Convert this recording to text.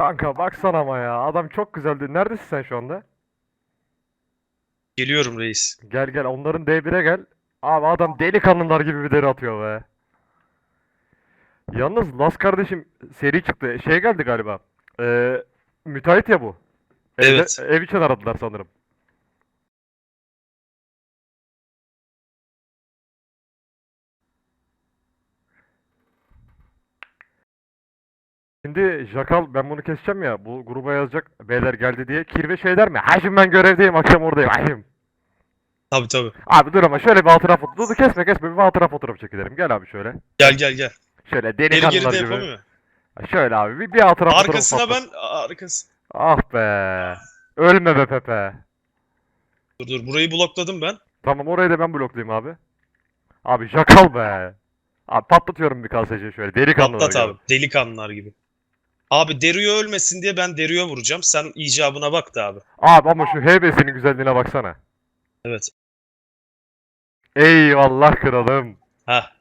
Kanka baksana ama ya. Adam çok güzeldi. Neredesin sen şu anda? Geliyorum reis. Gel gel onların D1'e gel. Abi adam delikanlılar gibi bir deri atıyor be. Yalnız Las kardeşim seri çıktı. Şey geldi galiba. Ee, müteahhit ya bu. Evde- Evet. ev için aradılar sanırım. Şimdi Jakal ben bunu keseceğim ya. Bu gruba yazacak beyler geldi diye. Kirve şey der mi? Hacım ben görevdeyim akşam oradayım. Hacım. Tabii tabii. Abi dur ama şöyle bir hatıra fotoğrafı. Dur kesme kesme bir hatıra fotoğrafı çekelim. Gel abi şöyle. Gel gel gel. Şöyle Geri geri delikanlılar de gibi. yapamıyor. Şöyle abi bir, bir hatıra fotoğrafı Arkasına patlat. ben arkası. Ah be. Ölme be Pepe. Dur dur burayı blokladım ben. Tamam orayı da ben bloklayayım abi. Abi jakal be. Abi patlatıyorum bir kaseci şöyle delikanlılar Patlat gibi. abi. Delikanlılar gibi. Abi Deru'yu ölmesin diye ben Deru'ya vuracağım. Sen icabına bak da abi. Abi ama şu HB'sinin güzelliğine baksana. Evet. Eyvallah kralım. Ha